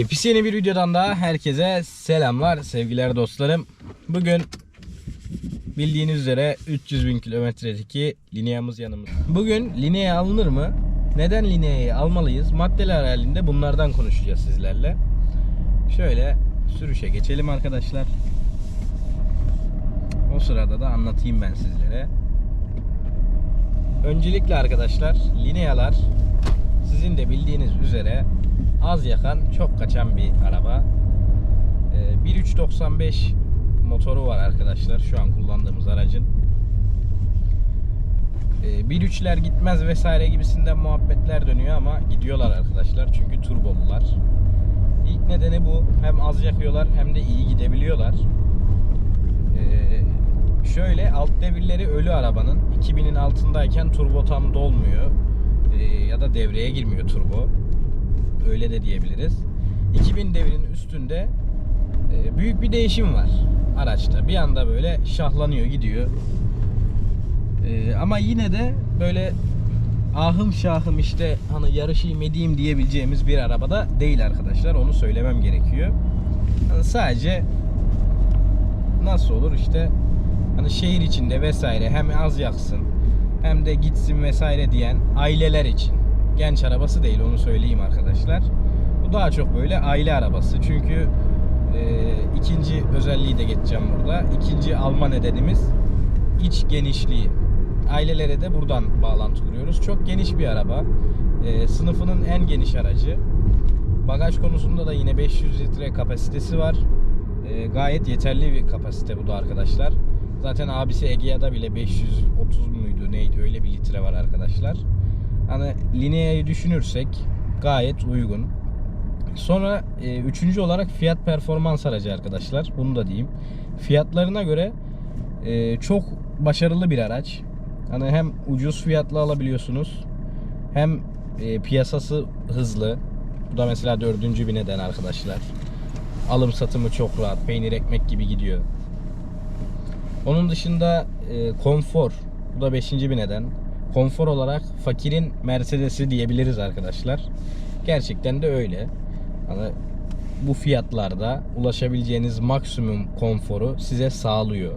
Yepyeni bir videodan daha herkese selamlar sevgiler dostlarım. Bugün bildiğiniz üzere 300 bin kilometredeki lineamız yanımızda. Bugün lineye alınır mı? Neden lineyi almalıyız? Maddeler halinde bunlardan konuşacağız sizlerle. Şöyle sürüşe geçelim arkadaşlar. O sırada da anlatayım ben sizlere. Öncelikle arkadaşlar linealar sizin de bildiğiniz üzere az yakan çok kaçan bir araba. Ee, 1.395 motoru var arkadaşlar şu an kullandığımız aracın. Ee, 1.3'ler gitmez vesaire gibisinden muhabbetler dönüyor ama gidiyorlar arkadaşlar çünkü turbolular. İlk nedeni bu. Hem az yakıyorlar hem de iyi gidebiliyorlar. Ee, şöyle alt devirleri ölü arabanın 2000'in altındayken turbo tam dolmuyor. Ee, ya da devreye girmiyor turbo. Öyle de diyebiliriz. 2000 devrinin üstünde e, büyük bir değişim var araçta. Bir anda böyle şahlanıyor gidiyor. Ee, ama yine de böyle ahım şahım işte hani yarışayım edeyim diyebileceğimiz bir arabada değil arkadaşlar. Onu söylemem gerekiyor. Yani sadece nasıl olur işte hani şehir içinde vesaire hem az yaksın hem de gitsin vesaire diyen aileler için. Genç arabası değil onu söyleyeyim arkadaşlar. Bu daha çok böyle aile arabası. Çünkü e, ikinci özelliği de geçeceğim burada. İkinci alma nedenimiz iç genişliği. Ailelere de buradan bağlantı kuruyoruz. Çok geniş bir araba. E, sınıfının en geniş aracı. Bagaj konusunda da yine 500 litre kapasitesi var. E, gayet yeterli bir kapasite bu da arkadaşlar. Zaten abisi Egea'da bile 530 muydu neydi öyle bir litre var arkadaşlar. Hani Linea'yı düşünürsek gayet uygun. Sonra e, üçüncü olarak fiyat performans aracı arkadaşlar. Bunu da diyeyim. Fiyatlarına göre e, çok başarılı bir araç. Hani hem ucuz fiyatla alabiliyorsunuz hem e, piyasası hızlı. Bu da mesela dördüncü bir neden arkadaşlar. Alım satımı çok rahat. Peynir ekmek gibi gidiyor. Onun dışında e, konfor. Bu da beşinci bir neden. Konfor olarak fakirin Mercedes'i diyebiliriz arkadaşlar. Gerçekten de öyle. Hani bu fiyatlarda ulaşabileceğiniz maksimum konforu size sağlıyor.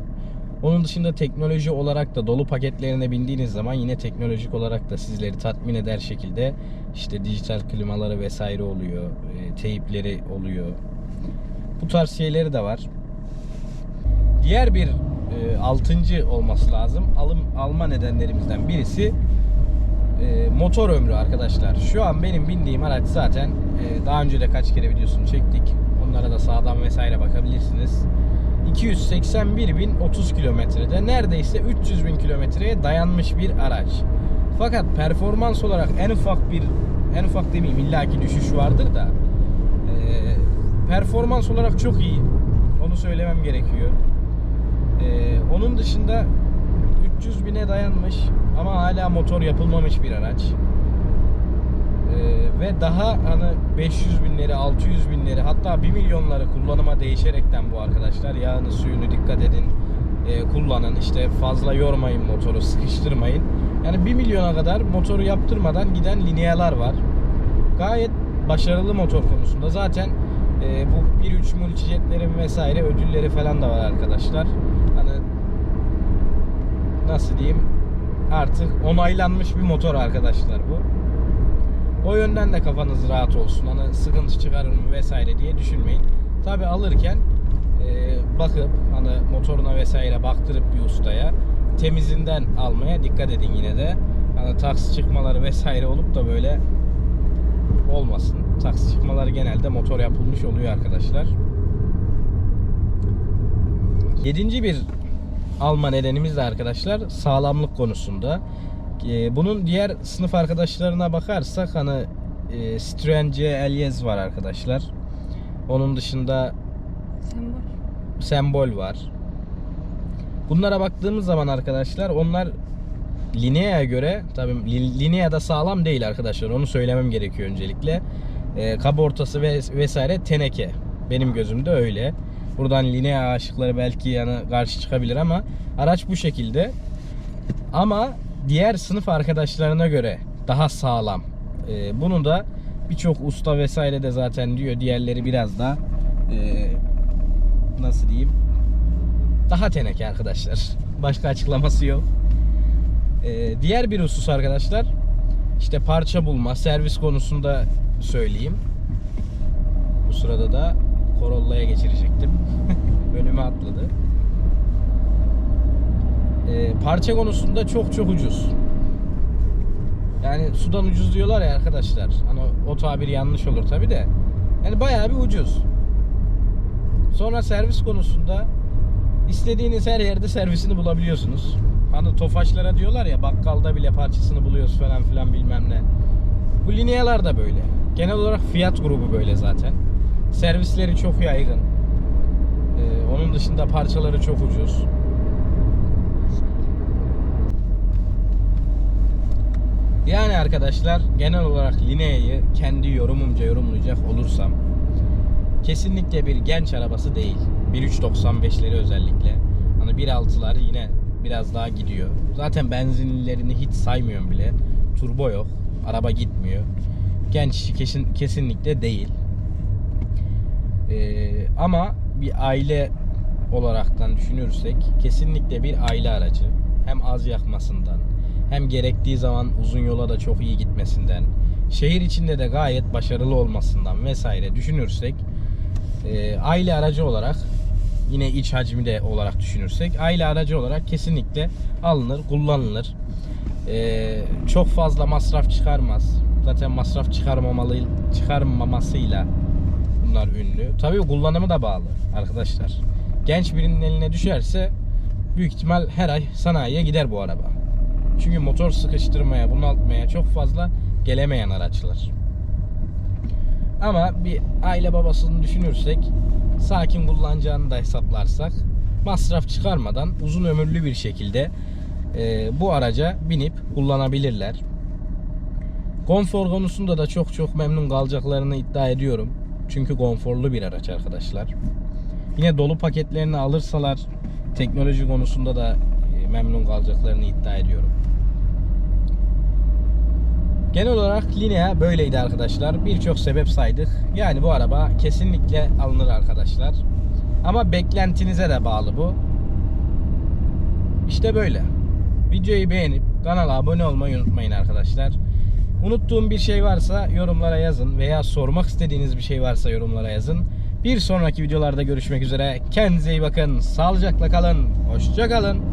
Onun dışında teknoloji olarak da dolu paketlerine bindiğiniz zaman yine teknolojik olarak da sizleri tatmin eder şekilde işte dijital klimaları vesaire oluyor, e, teyipleri oluyor. Bu tarz şeyleri de var. Diğer bir e, altıncı olması lazım. Alım alma nedenlerimizden birisi e, motor ömrü arkadaşlar. Şu an benim bindiğim araç zaten e, daha önce de kaç kere videosunu çektik. Onlara da sağdan vesaire bakabilirsiniz. 281 bin 30 kilometrede neredeyse 300 bin kilometreye dayanmış bir araç. Fakat performans olarak en ufak bir en ufak demeyeyim illaki düşüş vardır da e, performans olarak çok iyi. Onu söylemem gerekiyor. E, onun dışında 300 bine dayanmış ama hala motor yapılmamış bir araç. Ee, ve daha hani 500 binleri, 600 binleri hatta 1 milyonları kullanıma değişerekten bu arkadaşlar. Yağını, suyunu dikkat edin. Ee, kullanın. işte fazla yormayın motoru, sıkıştırmayın. Yani 1 milyona kadar motoru yaptırmadan giden linyalar var. Gayet başarılı motor konusunda. Zaten e, bu 1.3 multijetlerin vesaire ödülleri falan da var arkadaşlar. Hani nasıl diyeyim artık onaylanmış bir motor arkadaşlar bu. O yönden de kafanız rahat olsun. Hani sıkıntı çıkarır mı vesaire diye düşünmeyin. Tabi alırken e, bakıp hani motoruna vesaire baktırıp bir ustaya temizinden almaya dikkat edin yine de. Hani taksi çıkmaları vesaire olup da böyle olmasın. Taksi çıkmaları genelde motor yapılmış oluyor arkadaşlar. Yedinci bir alma nedenimiz de arkadaşlar sağlamlık konusunda. Ee, Bunun diğer sınıf arkadaşlarına bakarsak hani e, Citroen C Eliez var arkadaşlar. Onun dışında Sembol. Sembol var. Bunlara baktığımız zaman arkadaşlar onlar Linea'ya göre tabii Li- Linea da sağlam değil arkadaşlar. Onu söylemem gerekiyor öncelikle. E, kabortası ve vesaire teneke. Benim gözümde öyle. Buradan Linea aşıkları belki yani karşı çıkabilir ama araç bu şekilde. Ama diğer sınıf arkadaşlarına göre daha sağlam. E, bunu da birçok usta vesaire de zaten diyor. Diğerleri biraz daha e, nasıl diyeyim daha teneke arkadaşlar. Başka açıklaması yok. E, diğer bir husus arkadaşlar işte parça bulma, servis konusunda söyleyeyim. Bu sırada da Corolla'ya geçirecektim. Önüme atladı. E, parça konusunda çok çok ucuz. Yani sudan ucuz diyorlar ya arkadaşlar. Hani o tabir yanlış olur tabi de. Yani bayağı bir ucuz. Sonra servis konusunda istediğiniz her yerde servisini bulabiliyorsunuz. Hani tofaşlara diyorlar ya bakkalda bile parçasını buluyoruz falan filan bilmem ne. Bu linyalar da böyle. Genel olarak fiyat grubu böyle zaten. Servisleri çok yaygın. Ee, onun dışında parçaları çok ucuz. Yani arkadaşlar genel olarak Linea'yı kendi yorumumca yorumlayacak olursam kesinlikle bir genç arabası değil. 1.395'leri özellikle. Hani 1.6'lar yine biraz daha gidiyor. Zaten benzinlilerini hiç saymıyorum bile. Turbo yok. Araba gitmiyor. Genç kesin, kesinlikle değil. Ee, ama bir aile olaraktan düşünürsek kesinlikle bir aile aracı. Hem az yakmasından hem gerektiği zaman uzun yola da çok iyi gitmesinden şehir içinde de gayet başarılı olmasından vesaire düşünürsek e, aile aracı olarak yine iç hacmi de olarak düşünürsek aile aracı olarak kesinlikle alınır, kullanılır. E, çok fazla masraf çıkarmaz. Zaten masraf çıkarmamalı çıkarmamasıyla bunlar ünlü. Tabii kullanımı da bağlı arkadaşlar. Genç birinin eline düşerse büyük ihtimal her ay sanayiye gider bu araba. Çünkü motor sıkıştırmaya, bunaltmaya çok fazla gelemeyen araçlar. Ama bir aile babasını düşünürsek, sakin kullanacağını da hesaplarsak, masraf çıkarmadan uzun ömürlü bir şekilde e, bu araca binip kullanabilirler. Konfor konusunda da çok çok memnun kalacaklarını iddia ediyorum. Çünkü konforlu bir araç arkadaşlar. Yine dolu paketlerini alırsalar teknoloji konusunda da e, memnun kalacaklarını iddia ediyorum. Genel olarak Linea böyleydi arkadaşlar. Birçok sebep saydık. Yani bu araba kesinlikle alınır arkadaşlar. Ama beklentinize de bağlı bu. İşte böyle. Videoyu beğenip kanala abone olmayı unutmayın arkadaşlar. Unuttuğum bir şey varsa yorumlara yazın veya sormak istediğiniz bir şey varsa yorumlara yazın. Bir sonraki videolarda görüşmek üzere. Kendinize iyi bakın. Sağlıcakla kalın. Hoşça kalın.